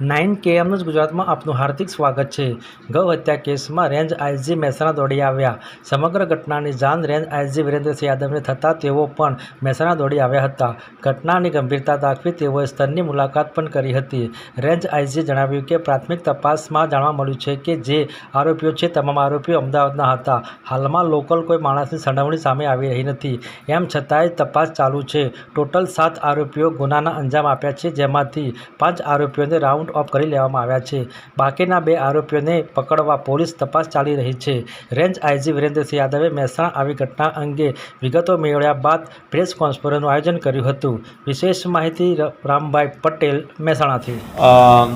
Nine KM news ગુજરાતમાં આપનું હાર્દિક સ્વાગત છે. ગૌ હત્યા કેસમાં રેન્જ આઈજી મહેસાણા દોડી આવ્યા. સમગ્ર ઘટનાની જાણ રેન્જ આઈજી વિરેન્દ્રસિંહ યાદવને થતાં તેઓ પણ મહેસાણા દોડી આવ્યા હતા. ઘટનાની ગંભીરતા દાખવી તેઓએ સ્થળની મુલાકાત પણ કરી હતી. રેન્જ આઈજીએ જણાવ્યું કે, પ્રાથમિક તપાસમાં જાણવા મળ્યું છે કે જે આરોપીઓ છે, તમામ આરોપીઓ અમદાવાદના હતા. હાલમાં લોકલ કોઈ માણસની સંડવણી સામે આવી રહી નથી. એમ છતાંય તપાસ ચાલુ છે. ટોટલ સાત આરોપીઓ ગુનાના અંજામ આપ્યા છે, જેમાંથી પાંચ આરોપીઓને રાઉન્ડ ઓફ કરી લેવામાં આવ્યા છે. બાકીના બે આરોપીઓને પકડવા પોલીસ તપાસ ચાલી રહી છે. રેન્જ આઈજી વિરેન્દ્રસિંહ યાદવે મહેસાણા આવી ઘટના અંગે વિગતો મેળવ્યા બાદ પ્રેસ કોન્ફરન્સનું આયોજન કર્યું હતું. વિશેષ માહિતી રામભાઈ પટેલ મહેસાણાથી.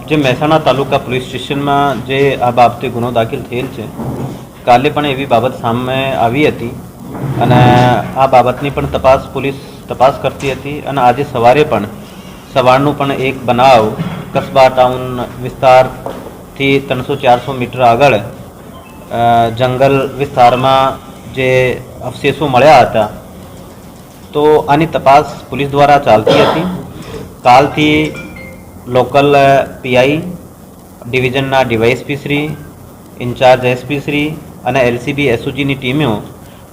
જે મહેસાણા તાલુકા પોલીસ સ્ટેશનમાં જે આ બાબતે ગુનો દાખલ થયેલ છે, કાલે પણ એવી બાબત સામે આવી હતી અને આ બાબતની પણ તપાસ પોલીસ તપાસ કરતી હતી અને આજે સવારે પણ સવારનું પણ એક બનાવ કસ્બા ટાઉન વિસ્તારથી ત્રણસો ચારસો મીટર આગળ જંગલ વિસ્તારમાં જે અવશેષો મળ્યા હતા, તો આની તપાસ પોલીસ દ્વારા ચાલતી હતી. કાલથી local PI ડિવિઝનના DYSP Shri, incharge SP Shri અને એલસીબી એસઓજીની ટીમો,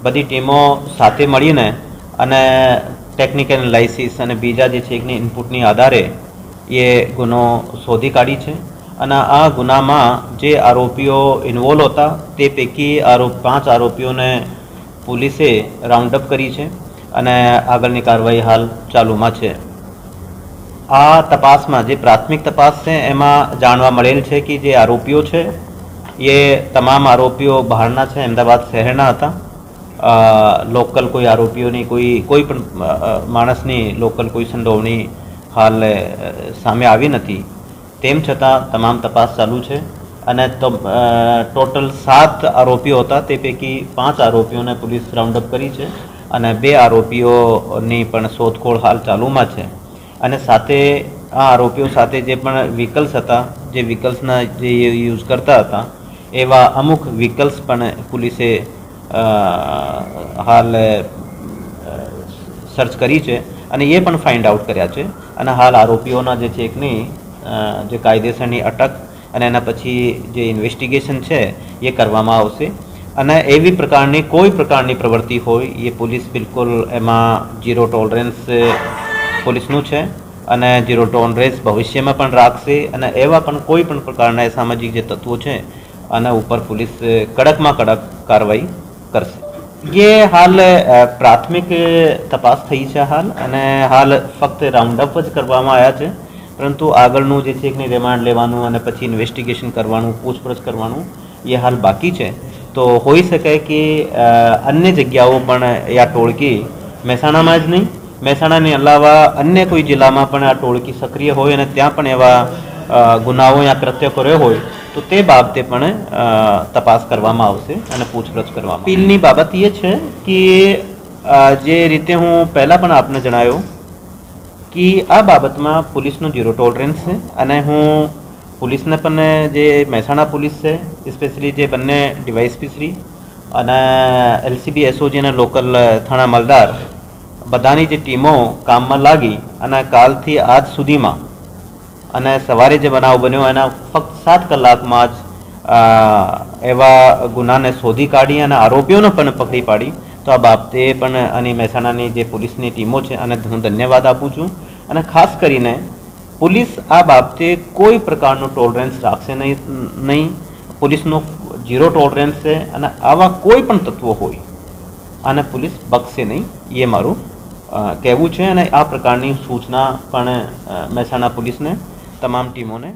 બધી ટીમો સાથે મળીને અને ટેકનિકલ એનાલિસિસ અને બીજા જે છે ઇનપુટની આધારે એ ગુનો શોધી કાઢી છે અને આ ગુનામાં જે આરોપીઓ ઇન્વોલ્વ હતા, તે પૈકી આરોપ, પાંચ આરોપીઓને પોલીસે રાઉન્ડ અપ કરી છે અને આગળની કાર્યવાહી હાલ ચાલુમાં છે. આ તપાસમાં જે પ્રાથમિક તપાસ છે, એમાં જાણવા મળેલ છે કે જે આરોપીઓ છે, એ તમામ આરોપીઓ બહારના છે, અમદાવાદ શહેરના હતા. લોકલ કોઈ આરોપીઓની કોઈ કોઈ પણ માણસની લોકલ કોઈ સંડોવણી હાલ સામે આવી નથી. તેમ છતાં તમામ તપાસ ચાલુ છે અને ટોટલ સાત આરોપીઓ હતા. તે પૈકી પાંચ આરોપીઓને પોલીસ રાઉન્ડ અપ કરી છે અને બે આરોપીઓની પણ શોધખોળ હાલ ચાલુમાં છે. અને સાથે આ આરોપીઓ સાથે જે પણ વ્હીકલ્સ હતા, જે વ્હીકલ્સના જે યુઝ કરતા હતા, એવા અમુક વ્હીકલ્સ પણ પોલીસે હાલ સર્ચ કરી છે અને એ પણ ફાઇન્ડ આઉટ કર્યા છે. અને હાલ આરોપીઓના જે છે એકની જે કાયદેસરની અટક અને એના પછી જે ઇન્વેસ્ટિગેશન છે એ કરવામાં આવશે. અને એવી પ્રકારની, કોઈ પ્રકારની પ્રવૃત્તિ હોય, એ પોલીસ બિલકુલ એમાં ઝીરો ટોલરન્સ પોલીસનું છે. અને ઝીરો ટોલરન્સ ભવિષ્યમાં પણ રાખશે અને એવા પણ કોઈ પણ પ્રકારના સામાજિક જે તત્વો છે, આના ઉપર પોલીસ કડકમાં કડક કાર્યવાહી કરશે. એ હાલ પ્રાથમિક તપાસ થઈ છે હાલ અને હાલ ફક્ત રાઉન્ડ અપ જ કરવામાં આવ્યા છે પરંતુ આગળનું જે છે કે રિમાન્ડ લેવાનું અને પછી ઇન્વેસ્ટિગેશન કરવાનું પૂછપરછ કરવાનું એ હાલ બાકી છે તો હોઈ શકે કે અન્ય જગ્યાઓ પણ આ ટોળકી મહેસાણામાં જ નહીં મહેસાણાની અલાવા અન્ય કોઈ જિલ્લામાં પણ આ ટોળકી સક્રિય હોય અને ત્યાં પણ એવા ગુનાઓ યા કૃત્ય કર્યો હોય તો તે બાબતે પણ તપાસ કરવામાં આવશે અને પૂછપરછ કરવામાં અપીલની બાબત એ છે કે જે રીતે હું પહેલાં પણ આપને જણાવ્યું કે આ બાબતમાં પોલીસનો ઝીરો ટોલરન્સ છે અને હું પોલીસને પણ જે મહેસાણા પોલીસ છે સ્પેશિયલી જે બંને ડીવાયસપી શ્રી અને એલસીબી એસઓજી અને લોકલ થાણા મલદાર, બધાની જે ટીમો કામમાં લાગી અને કાલથી આજ સુધીમાં અને સવારે જે બનાવ બન્યો, એના ફક્ત સાત કલાકમાં જ એવા ગુનાને શોધી કાઢી અને આરોપીઓને પણ પકડી પાડી. તો આ બાબતે પણ અને મહેસાણાની જે પોલીસની ટીમો છે, અને હું ધન્યવાદ આપું છું. અને ખાસ કરીને, પોલીસ આ બાબતે કોઈ પ્રકારનું ટોલરન્સ રાખશે નહીં નહીં. પોલીસનો ઝીરો ટોલરન્સ છે, અને આવા કોઈ પણ તત્વો હોય, આને પોલીસ બક્ષશે નહીં. એ મારું કહેવું છે અને આ પ્રકારની સૂચના પણ મહેસાણા પોલીસને તમામ ટીમોને